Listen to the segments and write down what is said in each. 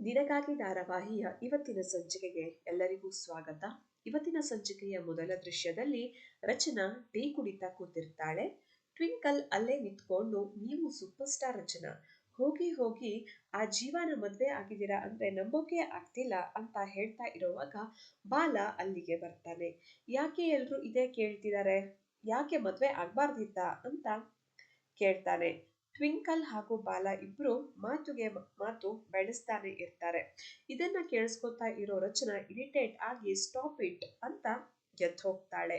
ನಿನಗಾಗಿ ಧಾರಾವಾಹಿಯ ಇವತ್ತಿನ ಸಂಚಿಕೆಗೆ ಎಲ್ಲರಿಗೂ ಸ್ವಾಗತ. ಇವತ್ತಿನ ಸಂಚಿಕೆಯ ಮೊದಲ ದೃಶ್ಯದಲ್ಲಿ ರಚನಾ ಟೀ ಕುಡಿತಾ ಕೂತಿರ್ತಾಳೆ. ಟ್ವಿಂಕಲ್ ಅಲ್ಲೇ ನಿಂತ್ಕೊಂಡು, ನೀವು ಸೂಪರ್ ಸ್ಟಾರ್ ರಚನಾ, ಹೋಗಿ ಹೋಗಿ ಆ ಜೀವನ ಮದ್ವೆ ಆಗಿದ್ದೀರಾ ಅಂದ್ರೆ ನಂಬೋಕೆ ಆಗ್ತಿಲ್ಲ ಅಂತ ಹೇಳ್ತಾ ಇರುವಾಗ ಬಾಲ ಅಲ್ಲಿಗೆ ಬರ್ತಾನೆ. ಯಾಕೆ ಎಲ್ರು ಇದೇ ಕೇಳ್ತಿದ್ದಾರೆ ಯಾಕೆ ಮದ್ವೆ ಆಗ್ಬಾರ್ದಿತ್ತ? ಅಂತ ಕೇಳ್ತಾನೆ. ಟ್ವಿಂಕಲ್ ಹಾಗೂ ಬಾಲ ಇಬ್ರು ಮಾತುಗೆ ಮಾತು ಬೆಳೆಸ್ತಾನೆ ಇರ್ತಾರೆ. ಇದನ್ನ ಕೇಳಿಸ್ಕೊತಾ ಇರೋ ರಚನಾ ಇರಿಟೇಟ್ ಆಗಿ ಸ್ಟಾಪ್ ಇಟ್ ಅಂತ ಎದ್ದು ಹೋಗ್ತಾಳೆ.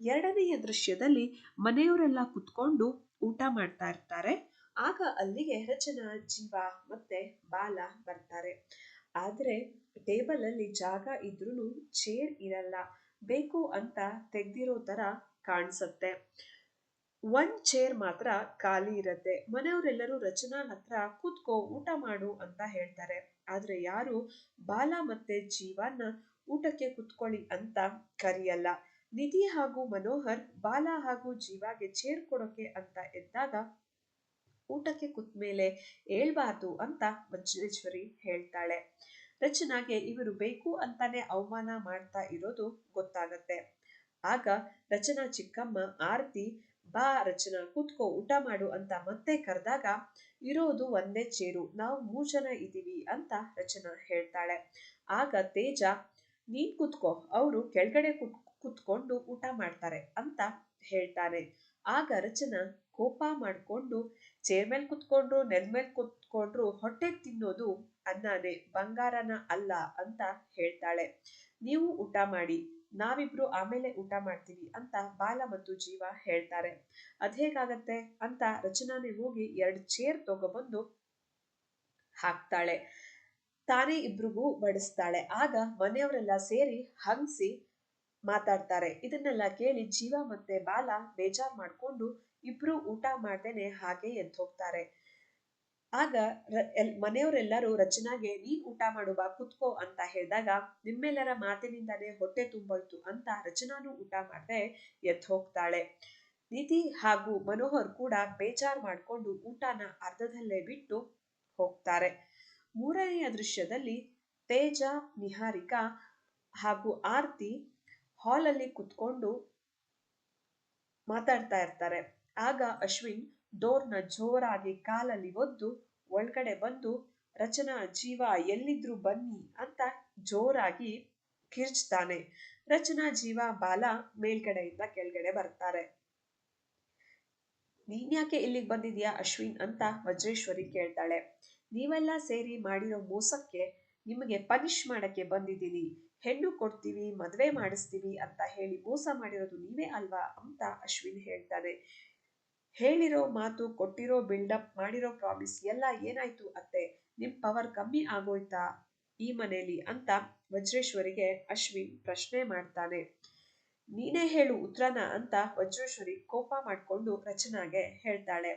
ಎರಡನೆಯ ದೃಶ್ಯದಲ್ಲಿ ಮನೆಯವರೆಲ್ಲ ಕುತ್ಕೊಂಡು ಊಟ ಮಾಡ್ತಾ ಇರ್ತಾರೆ. ಆಗ ಅಲ್ಲಿಗೆ ರಚನಾ, ಜೀವ ಮತ್ತೆ ಬಾಲ ಬರ್ತಾರೆ. ಆದ್ರೆ ಟೇಬಲ್ ಅಲ್ಲಿ ಜಾಗ ಇದ್ರೂ ಚೇರ್ ಇರಲ್ಲ. ಬೇಕು ಅಂತ ತೆಗ್ದಿರೋ ತರ ಕಾಣಿಸುತ್ತೆ. ಒಂದ್ ಚೇರ್ ಮಾತ್ರ ಖಾಲಿ ಇರತ್ತೆ. ಮನೆಯವರೆಲ್ಲರೂ ರಚನಾ ಹತ್ರ ಕೂತ್ಕೋ ಊಟ ಮಾಡು ಅಂತ ಹೇಳ್ತಾರೆ. ಆದ್ರೆ ಯಾರು ಬಾಲ ಮತ್ತೆ ಜೀವನ ಊಟಕ್ಕೆ ಕುತ್ಕೊಳ್ಳಿ ಅಂತ ಕರಿಯಲ್ಲ. ನಿಧಿ ಹಾಗೂ ಮನೋಹರ್ ಬಾಲ ಹಾಗೂ ಜೀವಾಗೆ ಚೇರ್ ಕೊಡೋಕೆ ಅಂತ ಎದ್ದಾಗ ಊಟಕ್ಕೆ ಕೂತ್ಮೇಲೆ ಹೇಳ್ಬಾರ್ದು ಅಂತ ವಜ್ರೇಶ್ವರಿ ಹೇಳ್ತಾಳೆ. ರಚನಾಗೆ ಇವರು ಬೇಕು ಅಂತಾನೆ ಅವಮಾನ ಮಾಡ್ತಾ ಇರೋದು ಗೊತ್ತಾಗತ್ತೆ. ಆಗ ರಚನಾ ಚಿಕ್ಕಮ್ಮ, ಆರತಿ ಬಾ ರಚನಾ, ಕೂತ್ಕೋ, ಊಟ ಮಾಡು ಅಂತ ಮತ್ತೆ ಕರೆದಾಗ, ಇರೋದು ಒಂದೇ ಚೇರು, ನಾವು ಮೂರು ಜನ ಇದ್ದೀವಿ ಅಂತ ರಚನಾ ಹೇಳ್ತಾಳೆ. ಆಗ ತೇಜ, ನೀನ್ ಕೂತ್ಕೋ, ಅವರು ಕೆಳಗಡೆ ಕುತ್ಕೊಂಡು ಊಟ ಮಾಡ್ತಾರೆ ಅಂತ ಹೇಳ್ತಾನೆ. ಆಗ ರಚನಾ ಕೋಪ ಮಾಡ್ಕೊಂಡು, ಚೇರ್ ಮೇಲೆ ಕುತ್ಕೊಂಡ್ರು, ನೆಲ್ ಮೇಲೆ ಕುತ್ಕೊಂಡ್ರು ಹೊಟ್ಟೆಗೆ ತಿನ್ನೋದು ಅನ್ನನೇ ಬಂಗಾರನ ಅಲ್ಲ ಅಂತ ಹೇಳ್ತಾಳೆ. ನೀವು ಊಟ ಮಾಡಿ ನಾವಿಬ್ರು ಆಮೇಲೆ ಊಟ ಮಾಡ್ತೀವಿ ಅಂತ ಬಾಲ ಮತ್ತು ಜೀವ ಹೇಳ್ತಾರೆ. ಅದೇಗಾಗತ್ತೆ ಅಂತ ರಚನಾನೇ ಹೋಗಿ ಎರಡು ಚೇರ್ ತಗೊಬಂದು ಹಾಕ್ತಾಳೆ. ತಾನೇ ಇಬ್ರಿಗೂ ಬಡಿಸ್ತಾಳೆ. ಆಗ ಮನೆಯವರೆಲ್ಲ ಸೇರಿ ಹಂಗ್ಸಿ ಮಾತಾಡ್ತಾರೆ. ಇದನ್ನೆಲ್ಲ ಕೇಳಿ ಜೀವ ಮತ್ತೆ ಬಾಲ ಬೇಜಾರ್ ಮಾಡ್ಕೊಂಡು ಇಬ್ರು ಊಟ ಮಾಡ್ದೇನೆ ಹಾಗೆ ಎದ್ದು ರ ಆಗ ಮನೆಯವರೆಲ್ಲರೂ ರಚನಾಗೆ ನೀನ್ ಊಟ ಮಾಡು ಬಾ, ಕುತ್ಕೋ ಅಂತ ಹೇಳಿದಾಗ ನಿಮ್ಮೆಲ್ಲರ ಮಾತಿನಿಂದಾನೇ ಹೊಟ್ಟೆ ತುಂಬೋಯ್ತು ಅಂತ ರಚನಾನು ಊಟ ಮಾಡದೆ ಎದ್ದು ಹೋಗ್ತಾಳೆ. ನಿಧಿ ಹಾಗೂ ಮನೋಹರ್ ಕೂಡ ಬೇಜಾರ್ ಮಾಡ್ಕೊಂಡು ಊಟನ ಅರ್ಧದಲ್ಲೇ ಬಿಟ್ಟು ಹೋಗ್ತಾರೆ. ಮೂರನೆಯ ದೃಶ್ಯದಲ್ಲಿ ತೇಜ, ನಿಹಾರಿಕಾ ಹಾಗೂ ಆರ್ತಿ ಹಾಲಲ್ಲಿ ಕುತ್ಕೊಂಡು ಮಾತಾಡ್ತಾ ಇರ್ತಾರೆ. ಆಗ ಅಶ್ವಿನ್ ಡೋರ್ನ ಜೋರಾಗಿ ಕಾಲಲ್ಲಿ ಒದ್ದು ಒಳಗಡೆ ಬಂದು ರಚನಾ ಜೀವ ಎಲ್ಲಿದ್ರು ಬನ್ನಿ ಅಂತ ಜೋರಾಗಿ ಕಿರ್ಚ್ತಾನೆ. ರಚನಾ ಜೀವ ಬಾಲ ಮೇಲ್ಗಡೆಯಿಂದ ಕೆಳಗಡೆ ಬರ್ತಾರೆ. ನೀನ್ಯಾಕೆ ಇಲ್ಲಿಗೆ ಬಂದಿದ್ಯಾ ಅಶ್ವಿನ್ ಅಂತ ವಜ್ರೇಶ್ವರಿ ಕೇಳ್ತಾಳೆ. ನೀವೆಲ್ಲ ಸೇರಿ ಮಾಡಿರೋ ಮೋಸಕ್ಕೆ ನಿಮಗೆ ಪನಿಷ್ ಮಾಡಕ್ಕೆ ಬಂದಿದ್ದೀನಿ. ಹೆಣ್ಣು ಕೊಡ್ತೀವಿ, ಮದ್ವೆ ಮಾಡಿಸ್ತೀವಿ ಅಂತ ಹೇಳಿ ಮೋಸ ಮಾಡಿರೋದು ನೀವೇ ಅಲ್ವಾ ಅಂತ ಅಶ್ವಿನ್ ಹೇಳ್ತಾನೆ. ಹೇಳಿರೋ ಮಾತು, ಕೊಟ್ಟಿರೋ ಬಿಲ್ಡಪ್ ಮಾಡಿರೋ ಪ್ರಾಮಿಸ್ ಎಲ್ಲ ಏನಾಯ್ತು ಅತ್ತೆ? ನಿಮ್ ಪವರ್ ಕಮ್ಮಿ ಆಗೋಯ್ತಾ? ಈ ಮನೇಲಿ ಅಂತ ವಜ್ರೇಶ್ವರಿಗೆ ಅಶ್ವಿನ್ ಪ್ರಶ್ನೆ ಮಾಡ್ತಾನೆ. ನೀನೇ ಹೇಳು ಉತ್ತರನ ಅಂತ ವಜ್ರೇಶ್ವರಿ ಕೋಪ ಮಾಡ್ಕೊಂಡು ರಚನಾಗೆ ಹೇಳ್ತಾಳೆ.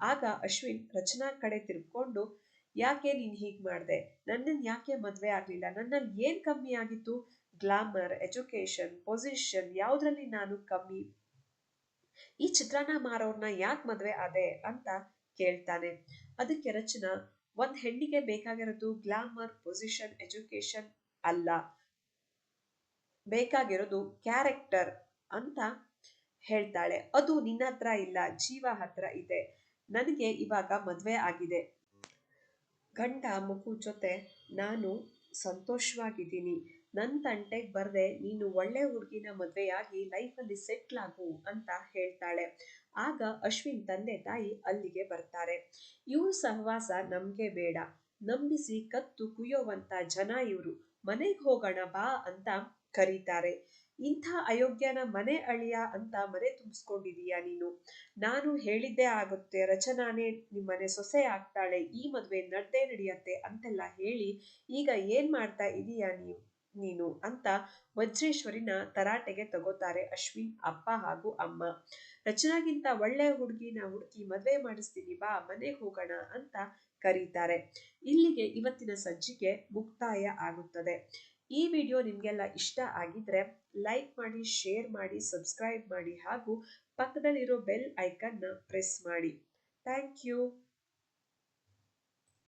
ಆಗ ಅಶ್ವಿನ್ ರಚನಾ ಕಡೆ ತಿರ್ಕೊಂಡು ಯಾಕೆ ನೀನ್ ಹೀಗ್ ಮಾಡ್ದೆ? ನನ್ನನ್ ಯಾಕೆ ಮದ್ವೆ ಆಗ್ಲಿಲ್ಲ? ನನ್ನಲ್ಲಿ ಏನ್ ಕಮ್ಮಿ ಆಗಿತ್ತು? ಗ್ಲಾಮರ್ ಎಜುಕೇಶನ್ ಪೊಸಿಷನ್ ಯಾವುದರಲ್ಲಿ ನಾನು ಕಮ್ಮಿ? ಈ ಚಿತ್ರಾನ್ನ ಮಾರೋರ್ನ ಯಾಕೆ ಮದ್ವೆ ಆದೆ ಅಂತ ಕೇಳ್ತಾನೆ. ಅದಕ್ಕೆ ರಚನಾ, ಒಂದ್ ಹೆಣ್ಣಿಗೆ ಬೇಕಾಗಿರೋದು ಗ್ಲಾಮರ್ ಪೊಸಿಷನ್ ಎಜುಕೇಶನ್ ಅಲ್ಲ. ಬೇಕಾಗಿರೋದು ಕ್ಯಾರೆಕ್ಟರ್ ಅಂತ ಹೇಳ್ತಾಳೆ. ಅದು ನಿನ್ನ ಹತ್ರ ಇಲ್ಲ, ಜೀವ ಹತ್ರ ಇದೆ. ನನಗೆ ಇವಾಗ ಮದ್ವೆ ಆಗಿದೆ. ಗಂಡ ಮಗು ಜೊತೆ ನಾನು ಸಂತೋಷವಾಗಿದ್ದೀನಿ. ನನ್ನ ತಂಟೆಗೆ ಬರ್ದೆ, ನೀನು ಒಳ್ಳೆ ಹುಡುಗಿನ ಮದ್ವೆಯಾಗಿ ಲೈಫಲ್ಲಿ ಸೆಟ್ಲ್ ಆಗು ಅಂತ ಹೇಳ್ತಾಳೆ. ಆಗ ಅಶ್ವಿನ್ ತಂದೆ ತಾಯಿ ಅಲ್ಲಿಗೆ ಬರ್ತಾರೆ. ಇವ್ರ ಸಹವಾಸ ನಮ್ಗೆ ಬೇಡ. ನಂಬಿಸಿ ಕತ್ತು ಕುಯ್ಯೋವಂತ ಜನ ಇವ್ರು. ಮನೆಗೆ ಹೋಗೋಣ ಬಾ ಅಂತ ಕರೀತಾರೆ. ಇಂಥ ಅಯೋಗ್ಯನ ಮನೆ ಅಳಿಯ ಅಂತ ಮನೆ ತುಂಬಿಸ್ಕೊಂಡಿದೀಯ ನೀನು. ನಾನು ಹೇಳಿದ್ದೇ ಆಗುತ್ತೆ, ರಚನಾನೇ ನಿಮ್ಮನೆ ಸೊಸೆ ಆಗ್ತಾಳೆ, ಈ ಮದುವೆ ನಡ್ದೇ ನಡೆಯತ್ತೆ ಅಂತೆಲ್ಲ ಹೇಳಿ ಈಗ ಏನ್ ಮಾಡ್ತಾ ಇದೀಯ ನೀವು? ನೀನು ಅಂತ ವಜ್ರೇಶ್ವರಿನ ತರಾಟೆಗೆ ತಗೋತಾರೆ ಅಶ್ವಿನ್ ಅಪ್ಪ ಹಾಗೂ ಅಮ್ಮ. ರಚನಾಗಿಂತ ಒಳ್ಳೆಯ ಹುಡುಗಿನ ಹುಡುಕಿ ಮದುವೆ ಮಾಡಿಸ್ತೀನಿ ಬಾ, ಮನೆಗೆ ಹೋಗೋಣ ಅಂತ ಕರೀತಾರೆ. ಇಲ್ಲಿಗೆ ಇವತ್ತಿನ ಸಂಚಿಕೆ ಮುಕ್ತಾಯ ಆಗುತ್ತದೆ. ಈ ವಿಡಿಯೋ ನಿಮಗೆಲ್ಲ ಇಷ್ಟ ಆಗಿದ್ರೆ ಲೈಕ್ ಮಾಡಿ, ಶೇರ್ ಮಾಡಿ, ಸಬ್ಸ್ಕ್ರೈಬ್ ಮಾಡಿ ಹಾಗೂ ಪಕ್ಕದಲ್ಲಿರೋ ಬೆಲ್ ಐಕನ್ನ ಪ್ರೆಸ್ ಮಾಡಿ. Thank you.